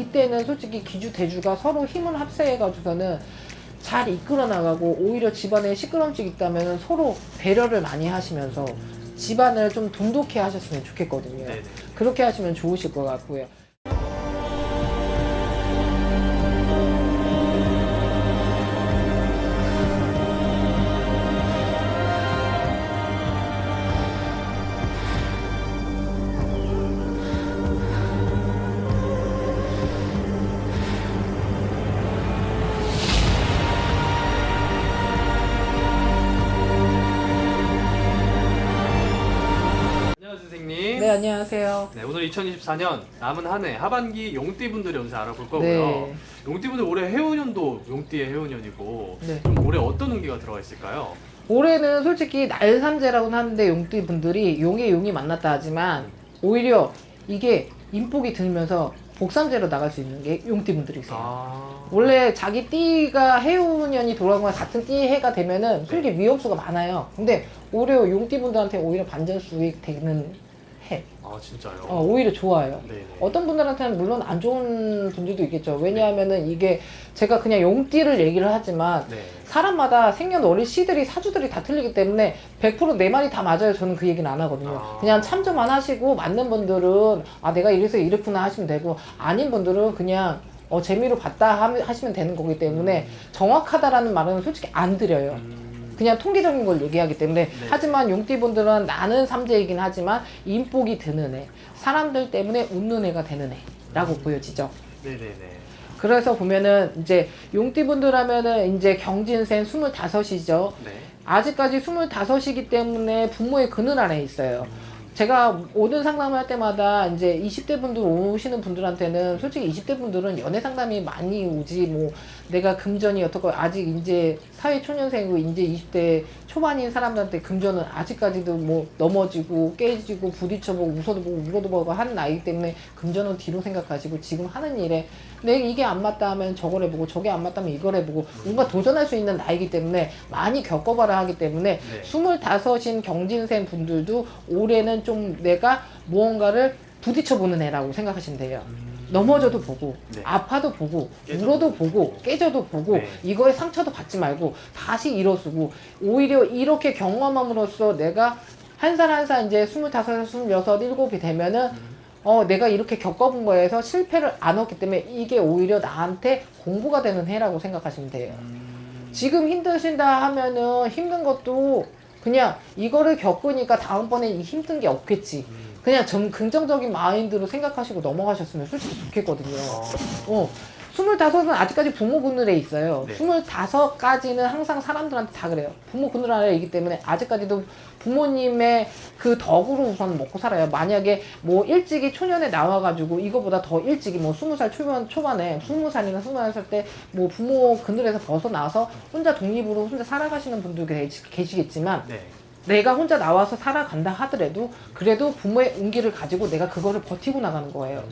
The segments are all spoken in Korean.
이때는 솔직히 기주 대주가 서로 힘을 합세해가지고서는 잘 이끌어 나가고 오히려 집안에 시끄럼증 있다면 서로 배려를 많이 하시면서 집안을 좀 돈독해 하셨으면 좋겠거든요. 네네. 그렇게 하시면 좋으실 것 같고요. 안녕하세요. 네, 오늘 2024년 남은 한 해 하반기 용띠분들 운세 알아볼 거고요. 네. 용띠분들 올해 해운년도 용띠의 해운년이고 네. 그럼 올해 어떤 운기가 들어가 있을까요? 올해는 솔직히 날삼재라고는 하는데 용띠 분들이 용의 용이 만났다 하지만 오히려 이게 인복이 들면서 복삼재로 나갈 수 있는 게 용띠 분들이세요. 아. 원래 자기 띠가 해운년이 돌아온 거랑 같은 띠 해가 되면은 솔직히 위험수가 많아요. 근데 오히려 용띠 분들한테 오히려 반전 수익 되는 해. 아 진짜요? 어, 오히려 좋아요. 네네. 어떤 분들한테는 물론 안 좋은 분들도 있겠죠. 왜냐하면은 이게 제가 그냥 용띠를 얘기를 하지만 네. 사람마다 생년월일 시들이 사주들이 다 틀리기 때문에 100%내 말이 다 맞아요. 저는 그 얘기는 안 하거든요. 아. 그냥 참조만 하시고 맞는 분들은 아 내가 이래서 이렇구나 하시면 되고 아닌 분들은 그냥 어, 재미로 봤다 하- 하시면 되는 거기 때문에 정확하다라는 말은 솔직히 안 드려요. 음. 그냥 통계적인 걸 얘기하기 때문에 네. 하지만 용띠분들은 나는 삼재이긴 하지만 인복이 드는 애 사람들 때문에 웃는 애가 되는 애라고 보여지죠. 네네네. 그래서 보면은 이제 용띠분들 하면은 이제 경진생 25이죠. 네. 아직까지 25이기 때문에 부모의 그늘 안에 있어요. 제가 모든 상담을 할 때마다 이제 20대 분들 오시는 분들한테는 솔직히 20대 분들은 연애 상담이 많이 오지 뭐 내가 금전이 어떻고 아직 이제 사회 초년생이고 이제 20대 초반인 사람들한테 금전은 아직까지도 뭐 넘어지고 깨지고 부딪혀보고 웃어도 보고 울어도 보고 하는 나이기 때문에 금전은 뒤로 생각하시고 지금 하는 일에 내 이게 안 맞다 하면 저걸 해보고 저게 안 맞다면 이걸 해보고 뭔가 도전할 수 있는 나이기 때문에 많이 겪어봐라 하기 때문에 네. 스물다섯인 경진생 분들도 올해는 좀 내가 무언가를 부딪혀보는 애라고 생각하시면 돼요. 넘어져도 보고, 네. 아파도 보고, 깨져도 울어도 보고, 깨져도 보고, 네. 이거에 상처도 받지 말고, 다시 일어서고, 오히려 이렇게 경험함으로써 내가 한 살 한 살 이제 스물다섯, 스물여섯, 일곱이 되면은 어, 내가 이렇게 겪어본 거에서 실패를 안 얻기 때문에 이게 오히려 나한테 공부가 되는 해라고 생각하시면 돼요. 음. 지금 힘드신다 하면은 힘든 것도 그냥 이거를 겪으니까 다음번에 이 힘든 게 없겠지. 음. 그냥 좀 긍정적인 마인드로 생각하시고 넘어가셨으면 솔직히 좋겠거든요. 아. 어. 스물다섯은 아직까지 부모 그늘에 있어요. 네. 스물다섯까지는 항상 사람들한테 다 그래요. 부모 그늘 아래에 있기 때문에 아직까지도 부모님의 그 덕으로 우선 먹고 살아요. 만약에 뭐 일찍이 초년에 나와가지고 이거보다 더 일찍이 뭐 스무 살 초반, 초반에 스무 살이나 스물한 살 때 뭐 부모 그늘에서 벗어나서 혼자 독립으로 혼자 살아가시는 분들 계시- 계시겠지만 네. 내가 혼자 나와서 살아간다 하더라도 그래도 부모의 운기를 가지고 내가 그거를 버티고 나가는 거예요.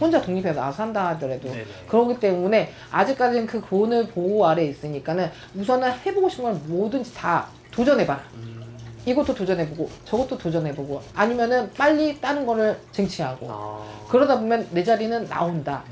혼자 독립해서 나와서 산다 하더라도. 네네. 그렇기 때문에 아직까지는 그 고온을 보호 아래 있으니까는 우선은 해보고 싶은 걸 뭐든지 다 도전해봐라. 음. 이것도 도전해보고 저것도 도전해보고 아니면은 빨리 다른 거를 쟁취하고 아. 그러다 보면 내 자리는 나온다.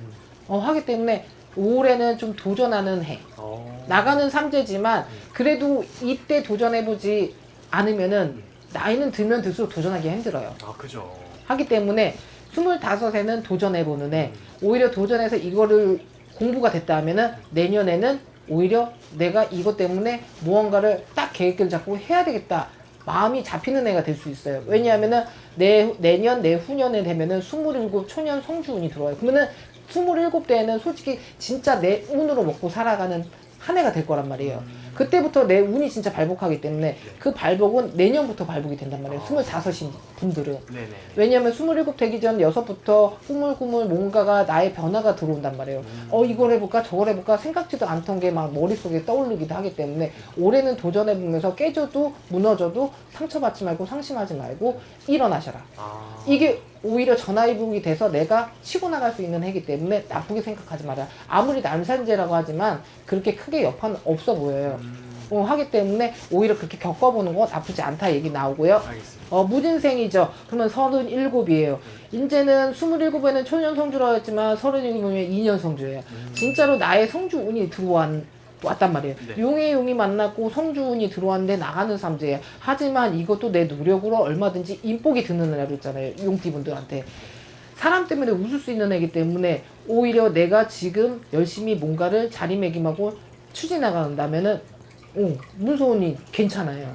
어, 하기 때문에 올해는 좀 도전하는 해. 어. 나가는 삼재지만 그래도 이때 도전해보지 않으면은 나이는 들면 들수록 도전하기 힘들어요. 아 그죠. 하기 때문에 스물다섯에는 도전해보는 애 오히려 도전해서 이거를 공부가 됐다 하면은 내년에는 오히려 내가 이것 때문에 무언가를 딱 계획을 잡고 해야 되겠다 마음이 잡히는 애가 될 수 있어요 왜냐하면은 내, 내년 내후년에 되면은 스물일곱 초년 성주운이 들어와요 그러면은 스물일곱 대에는 솔직히 진짜 내 운으로 먹고 살아가는 한 해가 될 거란 말이에요. 그때부터 내 운이 진짜 발복하기 때문에 그 발복은 내년부터 발복이 된단 말이에요. 스물 다섯인 분들은. 네네. 왜냐면 27 되기 전 여섯부터 꾸물꾸물 뭔가가 나의 변화가 들어온단 말이에요. 어, 이걸 해볼까, 저걸 해볼까? 생각지도 않던 게 막 머릿속에 떠오르기도 하기 때문에 올해는 도전해보면서 깨져도 무너져도 상처받지 말고 상심하지 말고 일어나셔라. 아. 이게 오히려 전화위복이 돼서 내가 치고 나갈 수 있는 해기 때문에 나쁘게 생각하지 마라. 아무리 남산제라고 하지만 그렇게 크게 여파는 없어 보여요. 음. 어, 하기 때문에 오히려 그렇게 겪어보는 건 나쁘지 않다 얘기 나오고요. 알겠습니다. 어, 무진생이죠. 그러면 37이에요. 이제는 27에는 초년 성주라고 했지만 37이면 2년 성주예요. 진짜로 나의 성주 운이 들어왔, 왔단 말이에요. 네. 용의 용이 만났고 성주 운이 들어왔는데 나가는 삼재예요. 하지만 이것도 내 노력으로 얼마든지 인복이 드는 애라고 했잖아요. 용띠분들한테. 사람 때문에 웃을 수 있는 애기 때문에 오히려 내가 지금 열심히 뭔가를 자리매김하고 추진해간다면은 오, 문소운이 괜찮아요.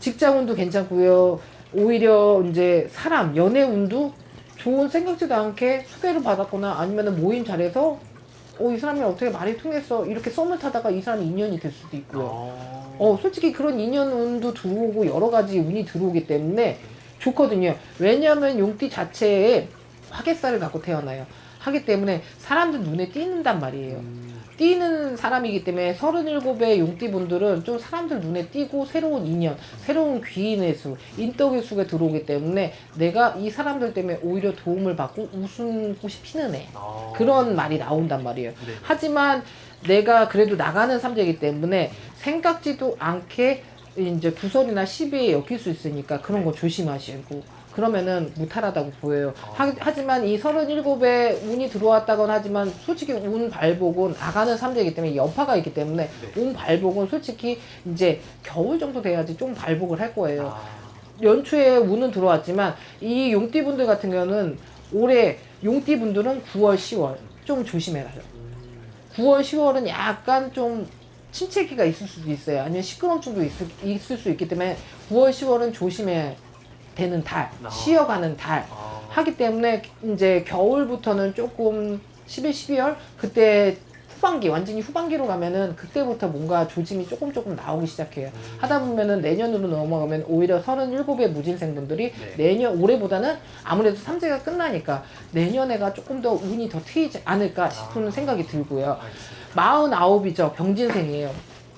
직장운도 괜찮고요. 오히려 이제 사람 연애운도 좋은 생각지도 않게 소개를 받았거나 아니면 모임 자리에서 어, 이 사람이 어떻게 말이 통했어 이렇게 썸을 타다가 이 사람이 인연이 될 수도 있고요. 어. 어, 솔직히 그런 인연 운도 들어오고 여러 가지 운이 들어오기 때문에 좋거든요. 왜냐하면 용띠 자체에 화개살을 갖고 태어나요. 하기 때문에 사람들 눈에 띄는단 말이에요. 음. 띄는 사람이기 때문에 37의 용띠 분들은 좀 사람들 눈에 띄고 새로운 인연, 새로운 귀인의 수, 인덕의 수가 들어오기 때문에 내가 이 사람들 때문에 오히려 도움을 받고 웃음꽃이 피는 애. 아. 그런 말이 나온단 말이에요. 네. 하지만 내가 그래도 나가는 삼재이기 때문에 생각지도 않게 이제 구설이나 시비에 엮일 수 있으니까 그런 거 조심하시고 그러면은 무탈하다고 보여요. 하, 하지만 이 37에 운이 들어왔다곤 하지만 솔직히 운 발복은 나가는 삼재이기 때문에 여파가 있기 때문에 네. 운 발복은 솔직히 이제 겨울 정도 돼야지 좀 발복을 할 거예요. 아. 연초에 운은 들어왔지만 이 용띠분들 같은 경우는 올해 용띠분들은 9월, 10월 좀 조심해라. 9월, 10월은 약간 좀 침체기가 있을 수도 있어요. 아니면 시끄러움증도 있을, 있을 수 있기 때문에 9월, 10월은 조심해야 되는 달, 아. 쉬어가는 달 아. 하기 때문에 이제 겨울부터는 조금 11, 12월 그때 후반기 완전히 후반기로 가면은 그때부터 뭔가 조짐이 조금 조금 나오기 시작해요. 음. 하다 보면은 내년으로 넘어가면 오히려 37의 무진생분들이 네. 내년 올해보다는 아무래도 삼재가 끝나니까 내년에가 조금 더 운이 더 트이지 않을까 싶은 아. 생각이 들고요. 알겠습니다. 49이죠. 병진생이에요.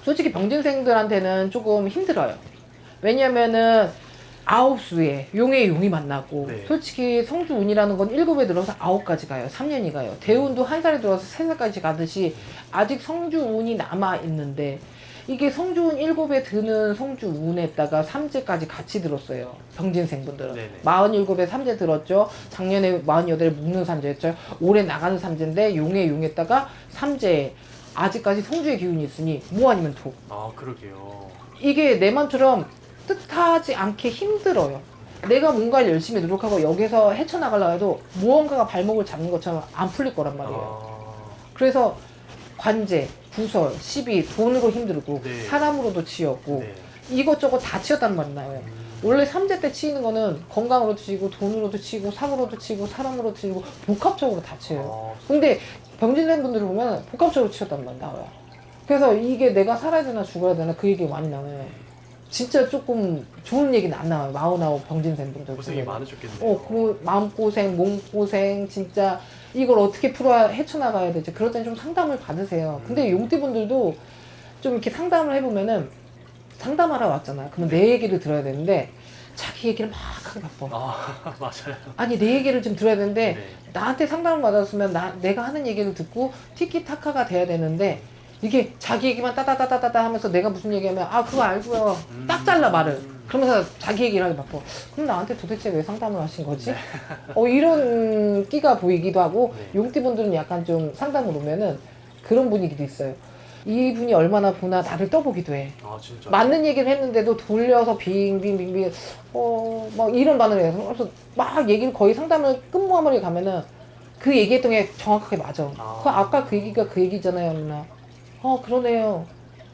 솔직히 병진생들한테는 조금 힘들어요. 왜냐면은 아홉 수에 용의 용이 만나고 네. 솔직히 성주 운이라는 건 일곱에 들어서 아홉까지 가요. 3년이 가요. 대운도 한 살에 들어서 세 살까지 가듯이 아직 성주 운이 남아 있는데 이게 성주운 일곱에 드는 성주 운에다가 삼재까지 같이 들었어요. 병진생분들은. 네네. 47에 삼재 들었죠. 작년에 48에 묵는 삼재였죠. 올해 나가는 삼재인데 용에 용에다가 삼재 아직까지 성주의 기운이 있으니 뭐 아니면 독. 아 그러게요. 이게 내 맘처럼 뜻하지 않게 힘들어요. 내가 뭔가 열심히 노력하고 여기서 헤쳐나가려고 해도 무언가가 발목을 잡는 것처럼 안 풀릴 거란 말이에요. 아. 그래서 관제, 구설, 시비, 돈으로 힘들고 네. 사람으로도 치였고 네. 이것저것 다 치였단 말이 나와요. 원래 삼재 때 치이는 거는 건강으로도 치고 돈으로도 치고 사고로도 치고 사람으로도 치고 복합적으로 다 치여요. 아, 근데 병진생 분들을 보면 복합적으로 치였단 말이 나와요. 그래서 이게 내가 살아야 되나 죽어야 되나 그 얘기가 많이 나와요. 진짜 조금 좋은 얘기는 안 나와요. 마흔아홉 병진생 분들. 고생이. 많으셨겠네요. 어, 그 마음고생, 몸고생, 진짜 이걸 어떻게 풀어야 헤쳐나가야 되지? 그럴 땐 좀 상담을 받으세요. 근데 용띠분들도 좀 이렇게 상담을 해보면은 상담하러 왔잖아요. 그러면 내 얘기를 들어야 되는데 자기 얘기를 막 하기 바빠. 아 맞아요. 아니, 내 얘기를 좀 들어야 되는데 네. 나한테 상담을 받았으면 나, 내가 하는 얘기를 듣고 티키타카가 돼야 되는데 이게 자기 얘기만 따다다다다다 하면서 내가 무슨 얘기하면 아 그거 알고요 딱 잘라 말을 그러면서 자기 얘기를 하기 바빠 그럼 나한테 도대체 왜 상담을 하신 거지? 어 이런 끼가 보이기도 하고 네. 용띠분들은 약간 좀 상담을 오면은 그런 분위기도 있어요 이분이 얼마나 보나 나를 떠보기도 해 아 진짜. 맞는 얘기를 했는데도 돌려서 빙빙빙빙 어막 이런 반응을 해서 그래서 막 얘기를 거의 상담을 끝모함을 가면은 그 얘기했던 게 정확하게 맞아. 아. 그 아까 그 얘기가 그 얘기잖아요, 누나. 어 그러네요.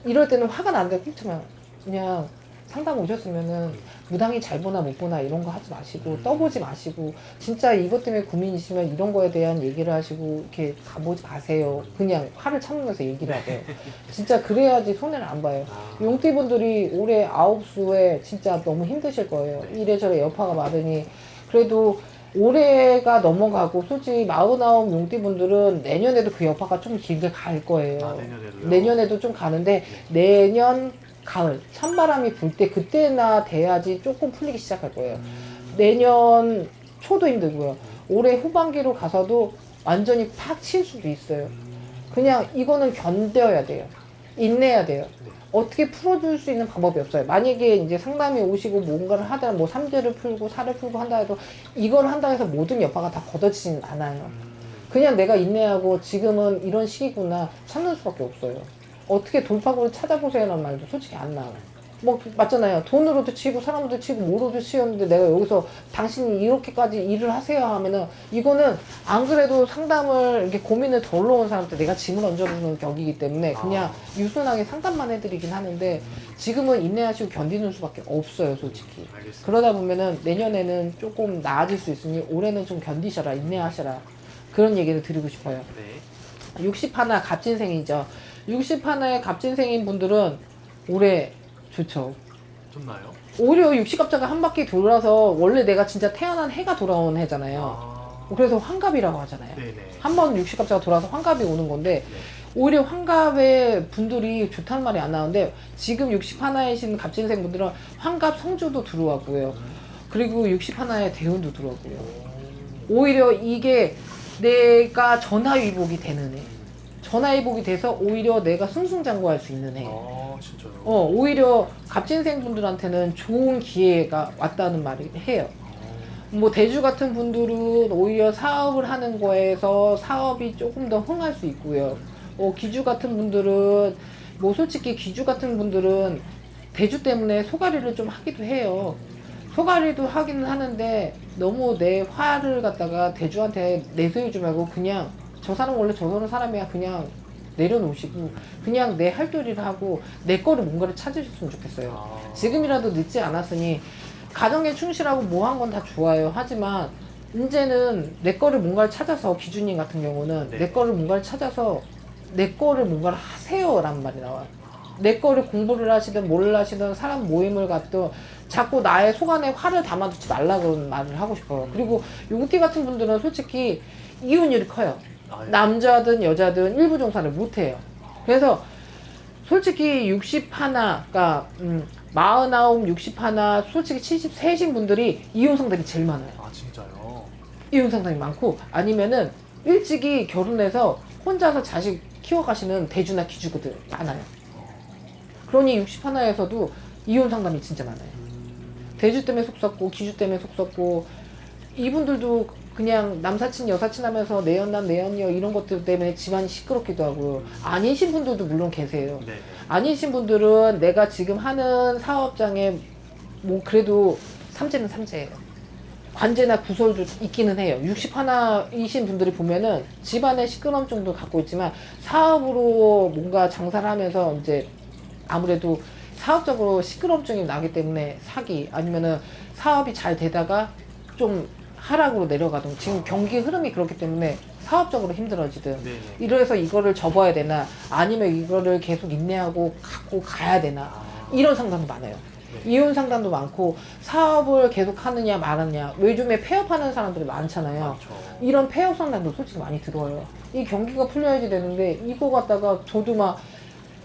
이럴 때는 화가 난데 그렇지만 그냥 상담 오셨으면은 무당이 잘 보나 못 보나 이런 거 하지 마시고 떠보지 마시고 진짜 이것 때문에 고민이시면 이런 거에 대한 얘기를 하시고 이렇게 가보지 마세요. 그냥 화를 참으면서 얘기를 하세요. 진짜 그래야지 손해를 안 봐요. 아, 용띠분들이 올해 아홉 수에 진짜 너무 힘드실 거예요. 이래저래 여파가 많으니 그래도 올해가 넘어가고 솔직히 마흔아홉 용띠분들은 내년에도 그 여파가 좀 길게 갈 거예요. 아, 내년에도요? 내년에도 좀 가는데 내년 가을 찬바람이 불 때 그때나 돼야지 조금 풀리기 시작할 거예요. 음. 내년 초도 힘들고요. 올해 후반기로 가서도 완전히 팍 칠 수도 있어요. 그냥 이거는 견뎌야 돼요. 인내해야 돼요. 네. 어떻게 풀어줄 수 있는 방법이 없어요. 만약에 이제 상담이 오시고 뭔가를 하다 뭐 삼재를 풀고 살을 풀고 한다 해도 이걸 한다 해서 모든 여파가 다 걷어지진 않아요. 그냥 내가 인내하고 지금은 이런 시기구나 참는 수밖에 없어요. 어떻게 돌파구를 찾아보세요라는 말도 솔직히 안 나와요. 뭐 맞잖아요. 돈으로도 치고 사람도 치고 뭐로도 치였는데 내가 여기서 당신이 이렇게까지 일을 하세요 하면은 이거는 안 그래도 상담을 이렇게 고민을 덜러 온 사람한테 내가 짐을 얹어주는 격이기 때문에 그냥 아. 유순하게 상담만 해드리긴 하는데 지금은 인내하시고 견디는 수밖에 없어요 솔직히. 알겠습니다. 그러다 보면은 내년에는 조금 나아질 수 있으니 올해는 좀 견디셔라 인내하셔라 그런 얘기를 드리고 싶어요. 네. 60 하나 갑진생이죠. 60 하나의 갑진생인 분들은 올해 좋죠. 좋나요? 오히려 60갑자가 한 바퀴 돌아서 원래 내가 진짜 태어난 해가 돌아온 해잖아요. 아. 그래서 환갑이라고 하잖아요. 네네. 한번 60갑자가 돌아서 환갑이 오는 건데 네. 오히려 환갑의 분들이 좋다는 말이 안 나오는데 지금 60 하나이신 갑진생 분들은 환갑 성주도 들어왔고요. 그리고 60 하나의 대운도 들어왔고요. 오히려 이게 내가 전화위복이 되는 해. 전화위복이 돼서 오히려 내가 승승장구할 수 있는 해. 아 진짜요? 어, 오히려 갑진생 분들한테는 좋은 기회가 왔다는 말을 해요. 뭐 대주 같은 분들은 오히려 사업을 하는 거에서 사업이 조금 더 흥할 수 있고요. 어, 기주 같은 분들은 뭐 솔직히 기주 같은 분들은 대주 때문에 소가리를 좀 하기도 해요. 소가리도 하기는 하는데 너무 내 화를 갖다가 대주한테 내세우지 말고 그냥 저 사람 원래 저런 사람이야 그냥 내려놓으시고 그냥 내 할 도리를 하고 내 거를 뭔가를 찾으셨으면 좋겠어요. 아. 지금이라도 늦지 않았으니 가정에 충실하고 뭐 한 건 다 좋아요. 하지만 이제는 내 거를 뭔가를 찾아서 기준님 같은 경우는 네. 내 거를 뭔가를 찾아서 내 거를 뭔가를 하세요라는 말이 나와요. 내 거를 공부를 하시든 뭘 하시든 사람 모임을 갖든 자꾸 나의 속 안에 화를 담아두지 말라고 말을 하고 싶어요. 그리고 용띠 같은 분들은 솔직히 이혼율이 커요. 아, 예. 남자든 여자든 일부 종사를 못 해요. 그래서 솔직히 60 하나가 음, 49, 60 하나, 솔직히 73신 분들이 이혼 상담이 제일 많아요. 아 진짜요? 이혼 상담이 많고 아니면은 일찍이 결혼해서 혼자서 자식 키워가시는 대주나 기주들 많아요. 그러니 60 하나에서도 이혼 상담이 진짜 많아요. 대주 때문에 속 썩고 기주 때문에 속 썩고 이분들도 그냥 남사친 여사친 하면서 내연남 내연녀 이런 것들 때문에 집안이 시끄럽기도 하고요. 아니신 분들도 물론 계세요. 네. 아니신 분들은 내가 지금 하는 사업장에 뭐 그래도 삼재는 삼재예요. 관제나 구설도 있기는 해요. 60 하나이신 분들이 보면은 집안에 시끄러움증도 갖고 있지만 사업으로 뭔가 장사를 하면서 이제 아무래도 사업적으로 시끄러움증이 나기 때문에 사기 아니면은 사업이 잘 되다가 좀 하락으로 내려가든 지금 경기 흐름이 그렇기 때문에 사업적으로 힘들어지든 네네. 이래서 이거를 접어야 되나 아니면 이거를 계속 인내하고 갖고 가야 되나 아. 이런 상담도 많아요. 네. 이혼 상담도 많고 사업을 계속 하느냐 말았냐 요즘에 폐업하는 사람들이 많잖아요. 많죠. 이런 폐업 상담도 솔직히 많이 들어요. 이 경기가 풀려야지 되는데 이거 갖다가 저도 막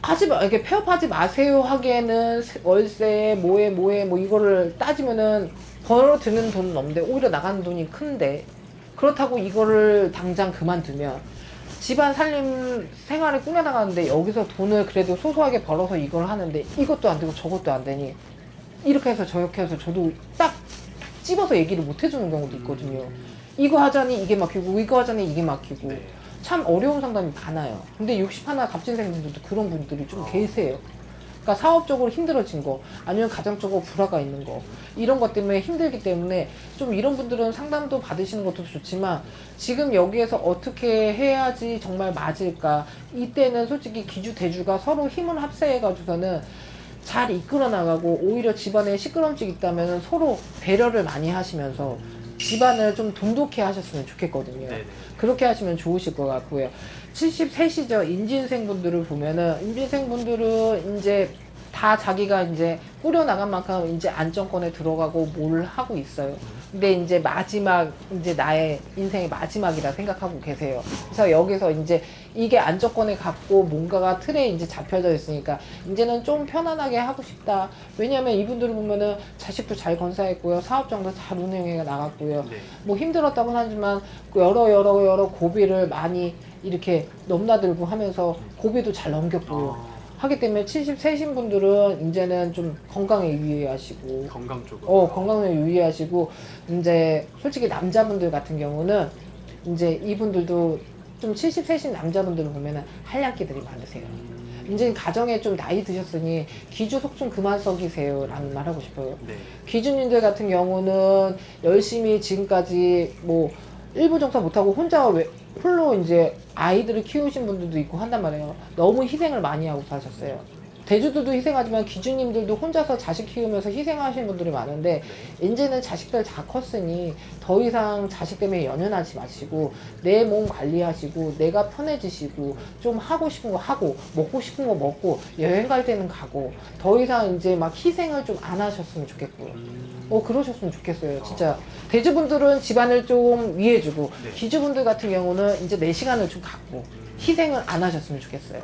하지 마 이렇게 폐업하지 마세요 하기에는 세- 월세 뭐에 뭐에 뭐 이거를 따지면은 벌어 드는 돈은 없는데 오히려 나가는 돈이 큰데 그렇다고 이거를 당장 그만두면 집안 살림 생활을 꾸려나가는데 여기서 돈을 그래도 소소하게 벌어서 이걸 하는데 이것도 안 되고 저것도 안 되니 이렇게 해서 저렇게 해서 저도 딱 집어서 얘기를 못 해주는 경우도 있거든요. 이거 하자니 이게 막히고 이거 하자니 이게 막히고 네. 참 어려운 상담이 많아요. 근데 60 하나 갑진생 분들도 그런 분들이 좀 계세요. 그러니까 사업적으로 힘들어진 거 아니면 가정적으로 불화가 있는 거 이런 것 때문에 힘들기 때문에 좀 이런 분들은 상담도 받으시는 것도 좋지만 지금 여기에서 어떻게 해야지 정말 맞을까 이때는 솔직히 기주 대주가 서로 힘을 합세해 가지고서는 잘 이끌어 나가고 오히려 집안에 시끄럼증 있다면 서로 배려를 많이 하시면서 집안을 좀 돈독해 하셨으면 좋겠거든요. 네네. 그렇게 하시면 좋으실 것 같고요. 73시죠. 인진생 분들을 보면은 인진생 분들은 이제 다 자기가 이제 꾸려 나간 만큼 이제 안정권에 들어가고 뭘 하고 있어요. 근데 이제 마지막 이제 나의 인생의 마지막이라 생각하고 계세요. 그래서 여기서 이제 이게 안정권에 갖고 뭔가가 틀에 이제 잡혀져 있으니까 이제는 좀 편안하게 하고 싶다. 왜냐면 이분들을 보면은 자식도 잘 건사했고요. 사업장도 잘 운영해 나갔고요. 네. 뭐 힘들었다고 하지만 그 여러 여러 여러 고비를 많이 이렇게 넘나들고 하면서 고비도 잘 넘겼고요. 아, 하기 때문에 70세신 분들은 이제는 좀 건강에 유의하시고 건강 쪽으로. 어 건강에 유의하시고 이제 솔직히 남자분들 같은 경우는 이제 이분들도 좀 70세신 남자분들을 보면은 한량기들이 많으세요. 이제 가정에 좀 나이 드셨으니 기주 속좀 그만 썩이세요 라는 말 하고 싶어요. 네. 기준님들 같은 경우는 열심히 지금까지 뭐 일부 정사 못하고 혼자 왜, 홀로 이제 아이들을 키우신 분들도 있고 한단 말이에요. 너무 희생을 많이 하고 사셨어요. 대주들도 희생하지만 기준님들도 혼자서 자식 키우면서 희생하신 분들이 많은데 이제는 자식들 다 컸으니 더 이상 자식 때문에 연연하지 마시고 내 몸 관리하시고 내가 편해지시고 좀 하고 싶은 거 하고 먹고 싶은 거 먹고 여행 갈 때는 가고 더 이상 이제 막 희생을 좀 안 하셨으면 좋겠고요. 음. 어 그러셨으면 좋겠어요. 진짜 대주분들은 집안을 좀 위해주고 네. 기주분들 같은 경우는 이제 내 시간을 좀 갖고 희생을 안 하셨으면 좋겠어요.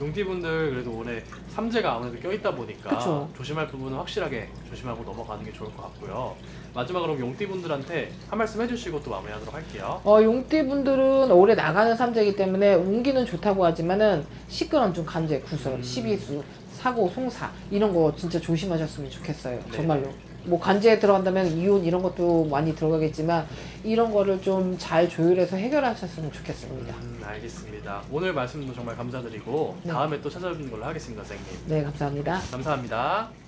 용띠분들 그래도 올해 삼재가 아무래도 껴있다 보니까 그쵸. 조심할 부분은 확실하게 조심하고 넘어가는 게 좋을 것 같고요. 마지막으로 용띠분들한테 한 말씀 해주시고 또 마무리하도록 할게요. 어, 용띠 분들은 올해 나가는 삼재이기 때문에 운기는 좋다고 하지만은 시끄러운 좀 간제, 구설, 음. 시비수, 사고, 송사 이런 거 진짜 조심하셨으면 좋겠어요. 네. 정말로. 뭐 간제에 들어간다면 이혼 이런 것도 많이 들어가겠지만 이런 거를 좀 잘 조율해서 해결하셨으면 좋겠습니다. 음, 알겠습니다. 오늘 말씀도 정말 감사드리고 네. 다음에 또 찾아뵙는 걸로 하겠습니다, 선생님. 네, 감사합니다. 감사합니다.